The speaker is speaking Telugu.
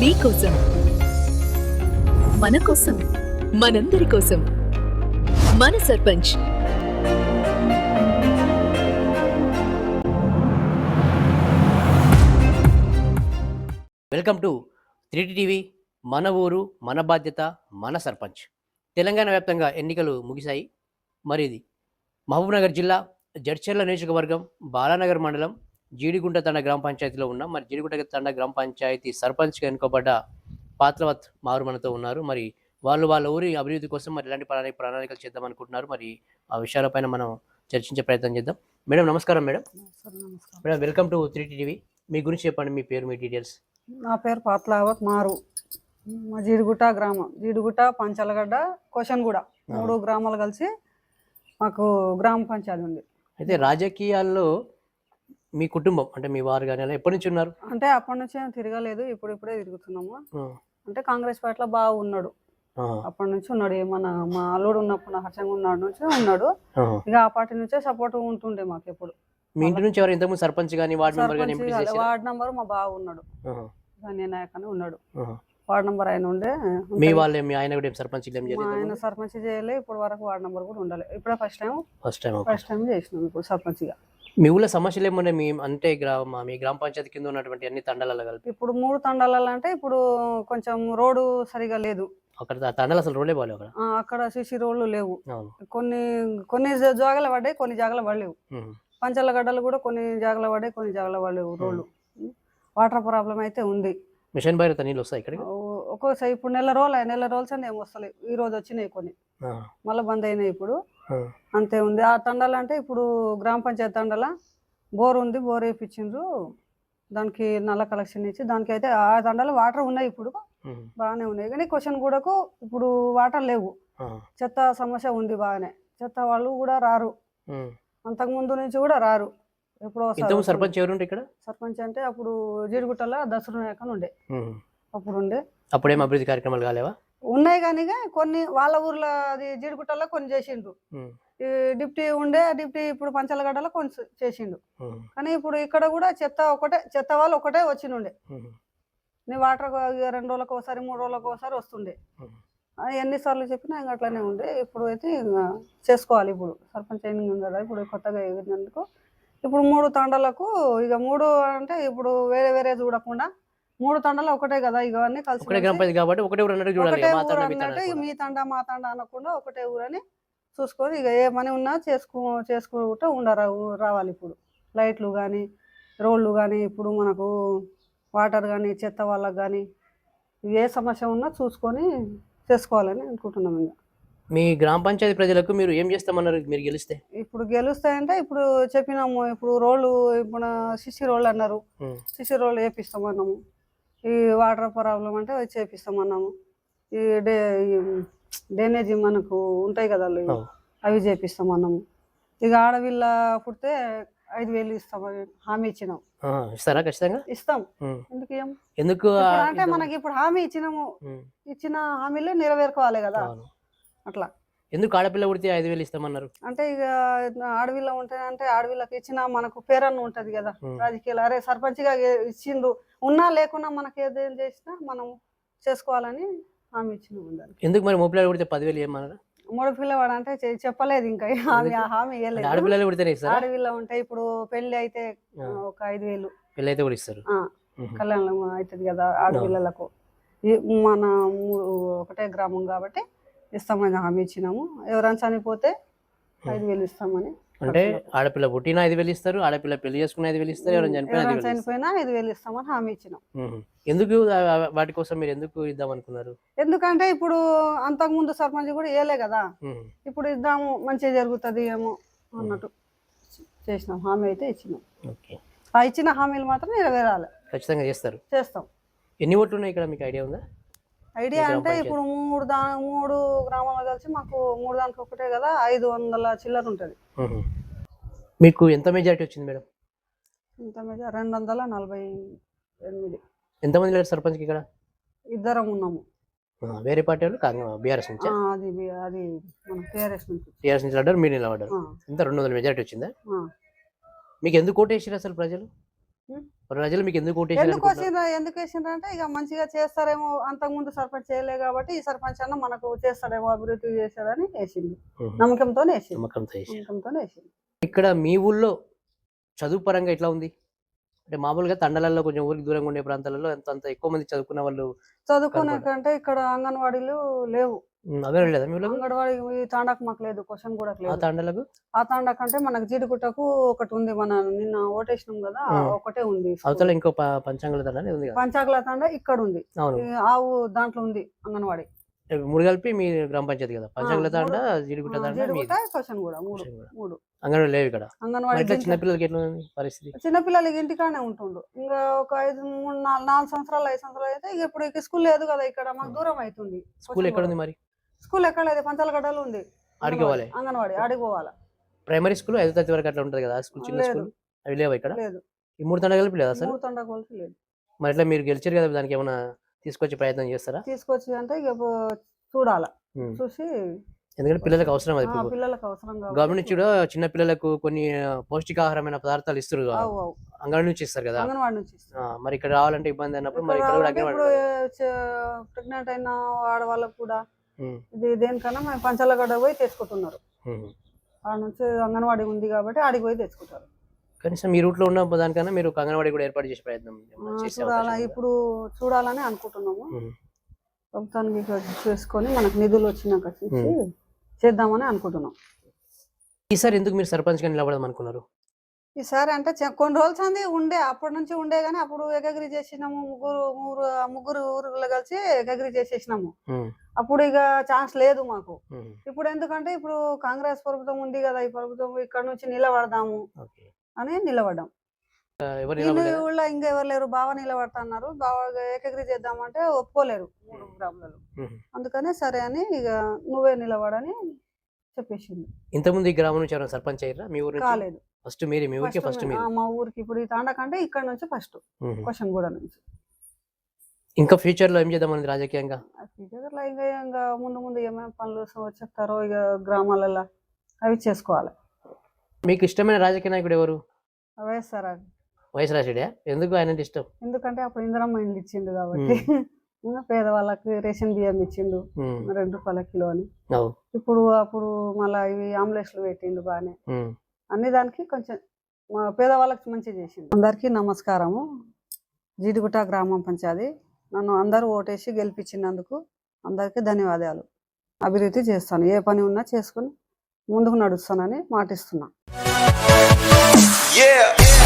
మీకోసం మన కోసం మనందరి కోసం మన sarpanch. Welcome to three T TV మన ఊరు మన బాధ్యత మన సర్పంచ్. తెలంగాణ వ్యాప్తంగా ఎన్నికలు ముగిశాయి. మరి ఇది మహబూబ్నగర్ జిల్లా జడ్చర్ల నియోజకవర్గం బాలానగర్ మండలం జీడిగుంట తండ గ్రామ పంచాయతీలో ఉన్నాం. మరి జీడిగుంట తండ గ్రామ పంచాయతీ సర్పంచ్గా ఎన్నుకోబడ్డ పాత్రవత్ మారు మనతో ఉన్నారు. మరి వాళ్ళు వాళ్ళ ఊరి అభివృద్ధి కోసం మరి ఎలాంటి ప్రణాళిక ప్రణాళికలు చేద్దాం అనుకుంటున్నారు. మరి ఆ విషయాలపైన మనం చర్చించే ప్రయత్నం చేద్దాం. మేడం నమస్కారం madam. Madam welcome to three TV. మీ గురించి చెప్పండి మీ పేరు మీ డీటెయిల్స్. నా పేరు పాత్లావత్ మారు. మా జీడిగుట్ట గ్రామం. జీడిగుట్ట పంచలగడ్డ కోశన్గూడ. మూడు గ్రామాలు కలిసి మాకు గ్రామ పంచాయతీ ఉంది. అయితే రాజకీయాల్లో మీ కుటుంబం అంటే మీ వారు కానీ అలా ఎప్పటి నుంచి ఉన్నారు? అంటే అప్పటి నుంచి ఏం తిరగలేదు ఇప్పుడు ఇప్పుడే తిరుగుతున్నాము అంటే కాంగ్రెస్ పార్టీలో బాగా ఉన్నాడు. అప్పటి నుంచి ఉన్నాడు ఏమన్నా మా అల్లుడు ఉన్నప్పుడు నా హర్షంగా ఉన్నాడు నుంచి ఉన్నాడు. ఇక ఆ పార్టీ నుంచే సపోర్ట్ ఉంటుండే మాకు ఎప్పుడు. మీ ఇంటి నుంచి ఎవరు ఇంతకుముందు సర్పంచ్ కానీ వార్డు మెంబర్ కానీ వార్డ్ నంబర్ మా బావ ఉన్నాడు. దాని నాయక్ అని ఉన్నాడు. వార్డ్ నంబర్ ఆయన ఉండే. మీ వాళ్ళే మీ ఆయన కూడా సర్పంచ్ ఆయన సర్పంచ్ చేయలే ఇప్పుడు వరకు వార్డ్ నంబర్ కూడా ఉండాలి. ఇప్పుడే first time first time first time చేసినాం ఇప్పుడు సర్పంచ్గా మీ ఊళ్ళో సమస్యలు ఏమున్నాయి? మీ అంటే గ్రామ మీ గ్రామ పంచాయతీ కింద ఉన్నటువంటి అన్ని తండాలలో కలిపి? ఇప్పుడు మూడు తండాలలో అంటే ఇప్పుడు కొంచెం రోడ్డు సరిగా లేదు. అక్కడ ఆ తండాలు అసలు రోడ్లే బాగాలేవు అక్కడ? ఆ, అక్కడ సిసి రోడ్లు లేవు. అవును. కొన్ని కొన్ని జా- జాగాలు పడ్డాయి కొన్ని జాగాలు పడలేవు. ఉమ్, పంచాల గడ్డలు కూడా కొన్ని జాగాలు పడ్డాయి కొన్ని జాగాలు పడలేవు రోడ్లు. వాటర్ ప్రాబ్లం అయితే ఉంది. మిషన్ భైరత నీళ్ళు వస్తాయి ఇక్కడికి? ఓ- ఒక్కోసారి ఇప్పుడు నెల రోజులు నెల రోజులు అని ఏం వస్తలేవు. ఈ రోజు వచ్చినాయి కొన్ని. ఆ, మళ్ళీ బంద్ అయినాయి ఇప్పుడు. అంతే ఉంది. ఆ తండాలు అంటే ఇప్పుడు గ్రామ పంచాయతీ తండాల బోర్ ఉంది బోర్ వేయించిండ్రు దానికి నల్ల కలెక్షన్ ఇచ్చి దానికి అయితే ఆ తండాలో వాటర్ ఉన్నాయి ఇప్పుడు. బాగానే ఉన్నాయి. కానీ క్వశ్చన్ కూడాకు ఇప్పుడు వాటర్ లేవు. చెత్త సమస్య ఉంది బాగానే. చెత్త వాళ్ళు కూడా రారు. అంతకు ముందు నుంచి కూడా రారు. ఎప్పుడో. సర్పంచ్ ఎవరు ఇక్కడ? సర్పంచ్ అంటే అప్పుడు జీడిగుట్టలో దసరా ఉండే. అప్పుడు ఉండే. అప్పుడేం అభివృద్ధి కార్యక్రమాలు కాలేవా? ఉన్నాయి కానీ కొన్ని వాళ్ళ ఊర్లో అది జీడిగుట్టలో కొన్ని చేసిండ్రు. డిప్టీ ఉండే డిప్టీ ఇప్పుడు పంచాలగడ్డలో కొన్ని చేసిండు. కానీ ఇప్పుడు ఇక్కడ కూడా చెత్త ఒకటే చెత్త వాళ్ళు ఒకటే వచ్చినుండే. నీ వాటర్ రెండు రోజులకు ఒకసారి మూడు రోజులకు ఒకసారి వస్తుండే. ఎన్నిసార్లు చెప్పినా ఇంకా అట్లనే ఉండే. ఇప్పుడు అయితే ఇంకా చేసుకోవాలి ఇప్పుడు. సర్పంచ్ ఉంది కదా ఇప్పుడు కొత్తగా ఎగిరినందుకు. ఇప్పుడు మూడు తండాలకు ఇక మూడు అంటే ఇప్పుడు వేరే వేరే చూడకుండా మూడు తండాలు ఒకటే కదా ఇక అన్ని కలిసి ఒకటే గ్రామ పంచాయతీ కాబట్టి ఒకటే ఊరు అన్నట్టు చూడాలి ఒకటే మా ఊరు తండ, మీ తండ అన్నట్టు ఇక అనుకోవాలి. మీ తండా మా తండా అనకుండా ఒకటే ఊరని చూసుకొని ఇక ఏ పని ఉన్నా చేసుకో చేసుకుంటూ ఉండరా రావాలి ఇప్పుడు. లైట్లు కానీ రోడ్లు కానీ ఇప్పుడు మనకు వాటర్ కానీ చెత్త వాళ్ళకి కానీ ఏ సమస్య ఉన్నా చూసుకొని చేసుకోవాలని అనుకుంటున్నాం ఇంకా మీ గ్రామ పంచాయతీ ప్రజలకు మీరు ఏం చేస్తామన్నారు మీరు గెలిస్తే? ఇప్పుడు గెలుస్తాయంటే ఇప్పుడు చెప్పినాము ఇప్పుడు రోడ్లు ఇప్పుడు సిసి రోడ్లు అన్నారు. సిసి రోడ్లు వేపిస్తామన్నాము ఈ వాటర్ ప్రాబ్లం అంటే చేపిస్తామన్నాము ఈ డే డ్రైనేజీ మనకు ఉంటాయి కదా అవి. అవి చేపిస్తామన్నాము ఇక ఆడవిల్ల పుడితే ఐదు వేలు ఇస్తామని హామీ ఇచ్చినాం. ఇస్తారా ఖచ్చితంగా? ఇస్తాం. ఎందుకు? ఎందుకు అంటే? మనకి ఇప్పుడు హామీ ఇచ్చినాము. ఇచ్చిన హామీలు నెరవేర్కోవాలి కదా. అట్లా. ఎందుకు ఆడపిల్ల పుడితే ఐదు వేలు ఇస్తామన్నారు? అంటే ఇక ఆడవిల్ల ఉంటాయంటే ఆడవిల్లకి ఇచ్చిన మనకు పేరన్న ఉంటది కదా. రాజకీయాలు. అరే సర్పంచ్గా ఏ- ఇచ్చిండ్రు. ఉన్నా లేకున్నా మనకి ఏదేం చేసినా మనం చేసుకోవాలని హామీ ఇచ్చినాము దానికి ఎందుకు మరి మోపిల్లాడు పుడితే పదివేలు ఏమన్నారా? మూడు పిల్లవాడు అంటే చెప్పలేదు ఇంకా హామీ హామీ ఇవ్వలేదు ఆడపిల్లలు ఇస్తారా? ఆడవిల్ల ఉంటే ఇప్పుడు పెళ్ళి అయితే. ఒక ఐదు వేలు. పిల్ల అయితే కూడా ఇస్తారు. కళ్యాణం అవుతుంది కదా ఆడపిల్లలకు. మన ఒకటే గ్రామం కాబట్టి ఇస్తామని హామీ ఇచ్చినాము. ఎవరైనా చనిపోతే ఐదు వేలు ఇస్తామని అంటే ఆడపిల్ల పుట్టిన ఐదు వేలు ఇస్తారు ఆడపిల్ల పెళ్ళి చేసుకున్న ఐదు వేలు ఇస్తారు ఎవరైనా చనిపోయిన చనిపోయినా ఐదు వేలు ఇస్తామని హామీ ఇచ్చినాం. ఎందుకు వాటి కోసం మీరు ఎందుకు ఇద్దాం అనుకున్నారు? ఎందుకంటే ఇప్పుడు అంతకుముందు సర్పంచ్ కూడా వేయలే కదా. ఇప్పుడు ఇద్దాము మంచిగా జరుగుతుంది ఏమో అన్నట్టు చేసినాం హామీ అయితే ఇచ్చినాం. ఓకే. ఆ ఇచ్చిన హామీలు మాత్రం నెరవేరాలి. ఖచ్చితంగా చేస్తారు. చేస్తాం. ఎన్ని ఓట్లు ఉన్నాయి ఇక్కడ మీకు ఐడియా ఉందా? ఐడియా అంటే. ఇప్పుడు మూడు దా మూడు గ్రామాలు కలిసి మాకు మూడు దానికి ఒకటే కదా ఐదు వందల చిల్లర ఉంటుంది. మీకు ఎంత మెజారిటీ వచ్చింది మేడం? ఇంత మీద రెండు వందల నలభై ఎనిమిది. ఎంతమంది లేరు సర్పంచ్కి ఇక్కడ? ఇద్దరం ఉన్నాము. వేరే పార్టీ వాళ్ళు? కాంగ్రెస్ బీఆర్ఎస్ నుంచి? అది అది మన టీఆర్ఎస్ నుంచి. టీఆర్ఎస్ నుంచి నిలబడ్డారు? మీరు నిలబడ్డారు ఎంత రెండు వందల మెజారిటీ వచ్చిందా. మీకు ఎందుకు ఓటేసారు అసలు ప్రజలు. ప్రజలు మీకు ఎందుకు ఎందుకు? వచ్చిండ్రా ఎందుకు వేసిండ్రు అంటే ఇక మంచిగా చేస్తారేమో అంతకుముందు సర్పంచ్ చేయలే కాబట్టి ఈ సర్పంచ్ అన్న మనకు చేస్తాడేమో అభివృద్ధి చేశాడని వేసింది. నమ్మకంతో వేసింది. నమ్మకంతో వేసింది ఇక్కడ మీ ఊళ్ళో చదువు పరంగా ఎట్లా ఉంది అంటే మామూలుగా తండలలో కొంచెం ఊరికి దూరంగా ఉండే ప్రాంతాలలో ఎంత అంత ఎక్కువ మంది చదువుకున్న వాళ్ళు చదువుకునే కనపడ- కంటే ఇక్కడ అంగన్వాడీలు లేవు. అంగన్వాడీ తాండాకు మాకు లేదు క్వశ్చన్ కూడా ఆ లేదు. తాండలకు? ఆ తాండాకు అంటే మనకు జీడిగుట్టకు ఒకటి ఉంది మన నిన్న ఓటేసినాం కదా ఆ. ఒకటే ఉంది అవతల ఇంకో పంచాంగుల తండ ఉంది కదా? పంచాకుల తాండా ఇక్కడ ఉంది ఆవు దాంట్లో ఉంది అంగన్వాడీ. మూడు కలిపి మీ గ్రామ పంచాయతీ కదా. పంచాంగుల తాండ జీడిగుట్ట ఆ, తాండ జీడిగుట్ట మీది? క్వశ్చన్ కూడా మూడు. మూడు. అంగన్వాడీ లేవు ఇక్కడ. అంగన్వాడీ చిన్నపిల్లలకి ఎట్లా ఉంది పరిస్థితి చిన్నపిల్లలకి ఇంటికానే ఉంటుండు. ఇంకా ఒక ఐదు మూడు నాలుగు నాలుగు సంవత్సరాలు ఐదు సంవత్సరాలు అయితే ఇప్పుడు స్కూల్ లేదు కదా ఇక్కడ మాకు దూరం అవుతుంది స్కూల్ ఎక్కడ ఉంది మరి? స్కూల్ ఎక్కడ లేదు పంచాలగడ్డలో ఉంది. ఆడికి పోవాలి? అంగన్వాడి ఆడికి పోవాలి. ప్రైమరీ స్కూల్ ఐదో తరగతి వరకు అట్లా ఉంటుంది కదా స్కూల్ చిన్న. స్కూల్? అవి లేవు ఇక్కడ? లేదు. ఈ మూడు తండ కలిపి లేదా సార్? మూడు తండ కొలిసి లేదు. మరి ఇట్లా మీరు గెలిచారు కదా దానికి ఏమైనా తీసుకొచ్చే ప్రయత్నం చేస్తారా? తీసుకొచ్చి అంటే ఇక చూడాల. చూసి ఎందుకంటే పిల్లలకు అవసరం అది పిల్లలకు అవసరం గవర్నమెంట్ నుంచి కూడా చిన్న పిల్లలకు కొన్ని పౌష్టికాహారమైన పదార్థాలు ఇస్తారు అంగన్వాడీ నుంచి ఇస్తారు కదా. అంగన్వాడి నుంచి మరి ఇక్కడ రావాలంటే ఇబ్బంది అన్నప్పుడు మరి ప్రెగ్నెంట్ అయిన ఆడవాళ్ళకు కూడా ఇది దేనికన్నా మేము పంచాలగడ్డ పోయి తెచ్చుకుంటున్నారు. ఆడ నుంచి అంగన్వాడి ఉంది కాబట్టి ఆడికి పోయి తెచ్చుకుంటారు. కనీసం మీ రూట్లో ఉన్న దానికన్నా మీరు ఒక అంగన్వాడీ కూడా ఏర్పాటు చేసే ప్రయత్నం చూడాలా? ఇప్పుడు చూడాలని అనుకుంటున్నాము. ప్రభుత్వానికి చేసుకొని మనకు నిధులు వచ్చినాక చూసి చేద్దామని అనుకుంటున్నాం. ఈసారి ఎందుకు మీరు సర్పంచ్గా నిలబడదాం అనుకున్నారు? ఈసారి అంటే కొన్ని రోజులు సంది ఉండే అప్పటి నుంచి ఉండే కానీ అప్పుడు ఏకగిరి చేసినాము ముగ్గురు ముగ్గురు ముగ్గురు ఊరులో కలిసి ఏకగిరి చేసేసినాము. అప్పుడు ఇక ఛాన్స్ లేదు మాకు. ఇప్పుడు ఎందుకంటే ఇప్పుడు కాంగ్రెస్ ప్రభుత్వం ఉంది కదా ఈ ప్రభుత్వం ఇక్కడ నుంచి నిలబడదాము. ఓకే. అని నిలబడ్డాం? ఊళ్ళో ఇంకా ఎవరు లేరు? బావ నిలబడతా అన్నారు బావ ఏకగిరి చేద్దామంటే ఒప్పుకోలేరు మూడు గ్రాములలో. అందుకనే సరే అని ఇక నువ్వే నిలబడని చెప్పేసింది ఇంతకుముందు ఈ గ్రామం నుంచి ఎవరైనా సర్పంచ్ అయ్యారా? మీ ఊరు కాలేదు. ఫస్ట్ మీరు మీ ఊరికి ఫస్ట్ మే- ఊరికి ఇప్పుడు ఈ తాండా కంటే ఇక్కడ నుంచి ఫస్ట్. క్వశ్చన్ కూడా నుంచి. ఇంకా ఫ్యూచర్లో ఏం చేద్దామని రాజకీయంగా? ఆ ఫ్యూచర్లో ఇంకా ఇంకా ముందు ముందు ఏమేమి పనులు చెప్తారో ఇక గ్రామాలలో అవి చేసుకోవాలి. మీకు ఇష్టమైన రాజకీయ నాయకుడు ఎవరు? వేస్తారా వైఎస్ రాజశేఖర ఎందుకు ఆయన అంటే ఇష్టం? ఎందుకంటే అప్పుడు ఇందిరమ్మ ఇండ్లు ఇచ్చిండు కాబట్టి. పేదవాళ్ళకి రేషన్ బియ్యం ఇచ్చిండు. రెండు రూపాయల కిలో అని. ఇప్పుడు అప్పుడు మళ్ళీ ఇవి ఆమ్లెట్స్లు పెట్టిండు బాగానే. అన్ని దానికి కొంచెం పేదవాళ్ళకి మంచి చేసిండు. అందరికీ నమస్కారము. జీడిగుట్ట గ్రామం పంచాయతీ. నన్ను అందరూ ఓటేసి గెలిపించినందుకు అందరికీ ధన్యవాదాలు. అభివృద్ధి చేస్తాను. ఏ పని ఉన్నా చేసుకుని ముందుకు నడుస్తానని మాటిస్తున్నా. Yeah.